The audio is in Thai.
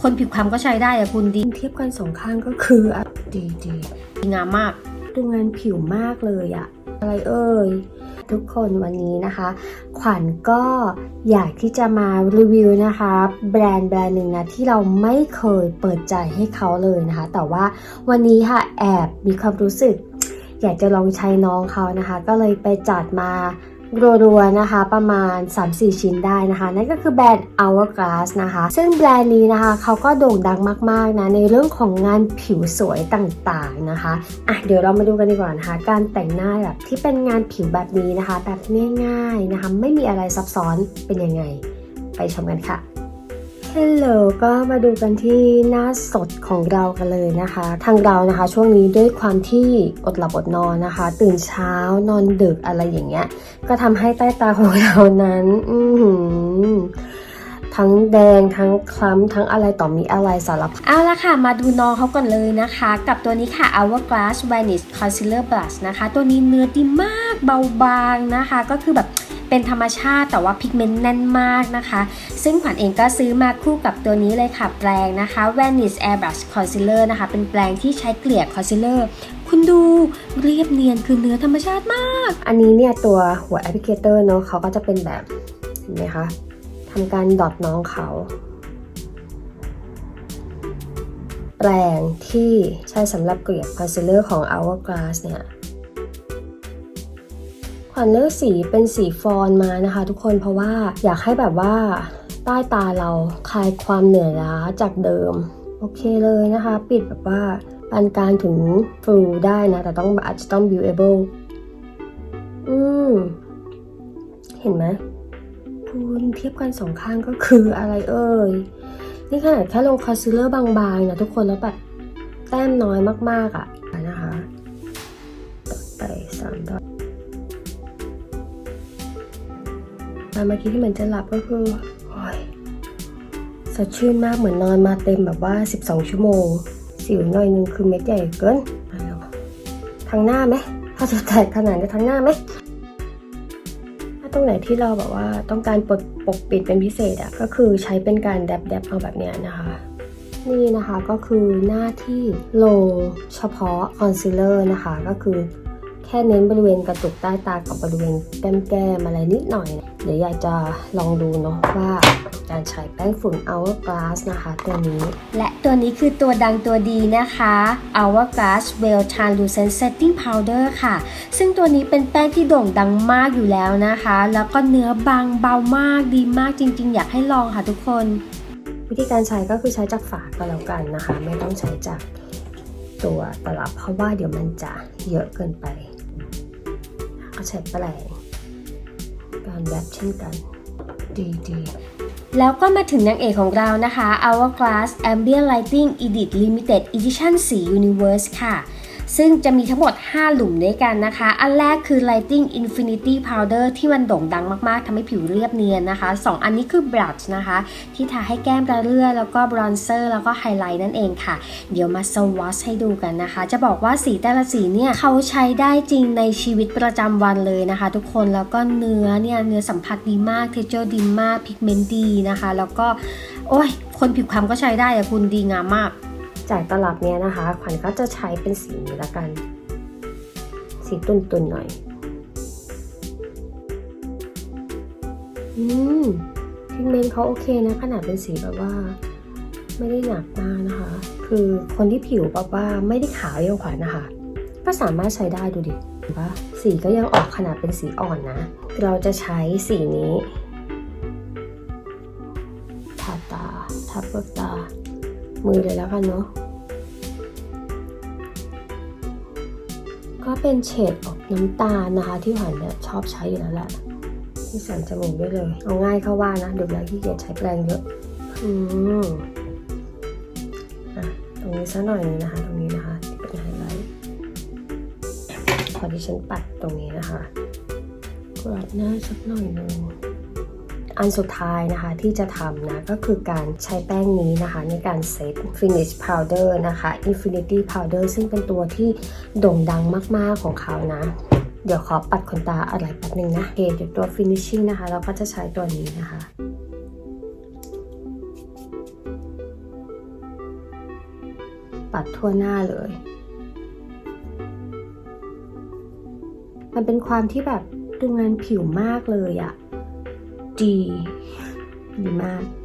คนผิวคล้ำก็ใช้ได้อะคุณดีเทียบกันสองข้างก็คืออะดีดีดีงามมากดูงานผิวมากเลยอะอะไรเอ่ยทุกคนวันนี้นะคะ ขวัญก็อยากที่จะมารีวิวนะคะ แบรนด์แบรนด์หนึ่งนะที่เราไม่เคยเปิดใจให้เขาเลยนะคะ แต่ว่าวันนี้ค่ะแอบมีความรู้สึก อยากจะลองใช้น้องเขานะคะ ก็เลยไปจัดมา รัวๆนะคะประมาณ 3-4 ชิ้นได้นะคะ นั่นก็คือแบรนด์ Hourglass นะคะ ซึ่งแบรนด์นี้นะคะเขาก็โด่งดังมากๆนะในเรื่องของงานผิวสวยต่างๆนะคะอะเดี๋ยวเรามาดูกันดีกว่านะคะ การแต่งหน้าแบบที่เป็นงานผิวแบบนี้นะคะ แบบง่ายๆนะคะ ไม่มีอะไรซับซ้อนเป็นยังไง ไปชมกันค่ะ ฮัลโหลก็มาดูกันที่หน้าสดของเรากันเลยนะคะ ทางเรานะคะช่วงนี้ด้วยความที่อดหลับอดนอนนะคะ ตื่นเช้านอนดึกอะไรอย่างเงี้ย ก็ทำให้ใต้ตาของเรานั้น อืทั้งแดงทั้งคล้ำทั้งอะไรต่อมีอะไรสารพัดเอาละค่ะ มาดูน้องเขาก่อนเลยนะคะ กับตัวนี้ค่ะ Hourglass Vanish Concealer Blush นะคะ ตัวนี้เนื้อดีมากเบาบางนะคะ ก็คือแบบ เป็นธรรมชาติแต่ว่าพิกเมนต์แน่นมากนะคะ ซึ่งขวัญเองก็ซื้อมาคู่กับตัวนี้เลยค่ะแปรงนะคะ Vanish Airbrush Concealer นะคะ เป็นแปรงที่ใช้เกลี่ย Concealer คุณดูเรียบเนียนคือเนื้อธรรมชาติมาก อันนี้เนี่ยตัวหัวแอปพลิเคเตอร์เนาะเขาก็จะเป็นแบบเห็นไหมคะทำการดอทน้องเขาแปรงที่ใช้สำหรับเกลี่ยคอนซีลเลอร์ของ Hourglass เนี่ย วัญเลือกสีเป็นสีฟอนมานะคะ ทุกคนเพราะว่าอยากให้แบบว่าใต้ตาเราคลายความเหนื่อยล้าจากเดิม โอเคเลยนะคะ ปิดแบบว่าปานกลางถึงฟูได้นะ แต่ต้องอาจจะต้อง viewable อืม เห็นไหมคุณเทียบกันสองข้างก็คืออะไรเอ่ย นี่ขนาดแค่ลงคอนซีลเลอร์บางๆนะทุกคนแล้วแบบแต้มน้อยมากๆอะ่ะ แต่เมื่อกี้ที่เหมือนจะหลับก็คือสดชื่นมากเหมือนนอนมาเต็มแบบว่า 12 ชั่วโมง สิวหน่อยนึงคือเม็ดใหญ่เกินทางหน้าไหมถ้าจะแตกขนาดนี้ทางหน้าไหมถ้าตรงไหนที่เราแบบว่าต้องการปกปกปิดเป็นพิเศษอะก็คือใช้เป็นการแดบแดบเอาแบบเนี้ยนะคะ นี่นะคะก็คือหน้าที่ลงเฉพาะคอนซีลเลอร์นะคะก็คือ แค่เน้นบริเวณกระจุกใต้ตากับบริเวณแก้มแก้มอะไรนิดหน่อยนะเดี๋ยวอยากจะลองดูเนาะว่าการใช้แป้งฝุ่น Hourglass นะคะตัวนี้ และตัวนี้คือตัวดังตัวดีนะคะ Hourglass Well Translucent Setting Powder ค่ะ ซึ่งตัวนี้เป็นแป้งที่โด่งดังมากอยู่แล้วนะคะ แล้วก็เนื้อบางเบามากดีมากจริง ๆ อยากให้ลองค่ะทุกคน วิธีการใช้ก็คือใช้จากฝาก็แล้วกันนะคะ ไม่ต้องใช้จากตัวตลับเพราะว่าเดี๋ยวมันจะเยอะเกินไป ก็ใช้แปลงการแบบเช่นกันดีดีแล้วก็มาถึงนางเอกของเรานะคะ Hourglass Ambient Lighting Edit Limited Edition สี Universe ค่ะ ซึ่งจะมีทั้งหมด 5 หลุมด้วยกันนะคะ อันแรกคือ Lighting Infinity Powder ที่มันโด่งดังมาก ๆทำให้ผิวเรียบเนียนนะคะ 2 อันนี้คือ Blush นะคะ ที่ทาให้แก้มระเรื่อ แล้วก็ Bronzer แล้วก็ไฮไลท์นั่นเองค่ะ เดี๋ยวมาสวอชให้ดูกันนะคะ จะบอกว่าสีแต่ละสีเนี่ยเขาใช้ได้จริงในชีวิตประจำวันเลยนะคะ ทุกคนแล้วก็เนื้อเนี่ยเนื้อสัมผัสดีมากเทเจอร์ดีมากพิกเมนต์ดีนะคะ แล้วก็โอ้ยคนผิวคล้ำก็ใช้ได้อะคุณดีงามมาก จากตลับเนี้ยนะคะ ขวัญก็จะใช้เป็นสีนี้ละกัน สีตุ่นๆหน่อย อืมพิกเมนต์เขาโอเคนะขนาดเป็นสีแบบว่า ไม่ได้หนักมากนะคะ คือคนที่ผิวแบบว่าไม่ได้ขาวเยอะขวัญนะคะ ก็สามารถใช้ได้ดูดิเห็นปะสีก็ยังออกขนาดเป็นสีอ่อนนะ เราจะใช้สีนี้ทาตาทับเปลือกตา มือเลยแล้วกันเนาะก็เป็นเฉดออกน้ำตาลนะคะ ที่หวานเนี่ยชอบใช้อยู่แล้วแหละที่สันจมูกได้เลย เอาง่ายเข้าว่านะเดี๋ยวแล้วที่เกียจใช้แปรงเยอะอืมอะตรงนี้ซะหน่อยนึงนะคะ ตรงนี้นะคะที่เป็นไฮไลท์พอที่ฉันปัดตรงนี้นะคะกรอดหน้าสักหน่อยนึง อันสุดท้ายนะคะที่จะทำนะก็คือการใช้แป้งนี้นะคะในการเซต finish powder นะคะ infinity powder ซึ่งเป็นตัวที่โด่งดังมาก ๆ ของเขานะเดี๋ยวขอปัดขนตาอะไรแป๊บนึงนะเคเดี๋ยวตัว finishing นะคะ เราก็จะใช้ตัวนี้นะคะปัดทั่วหน้าเลย มันเป็นความที่แบบดูงานผิวมากเลยอะ ดีดีมาก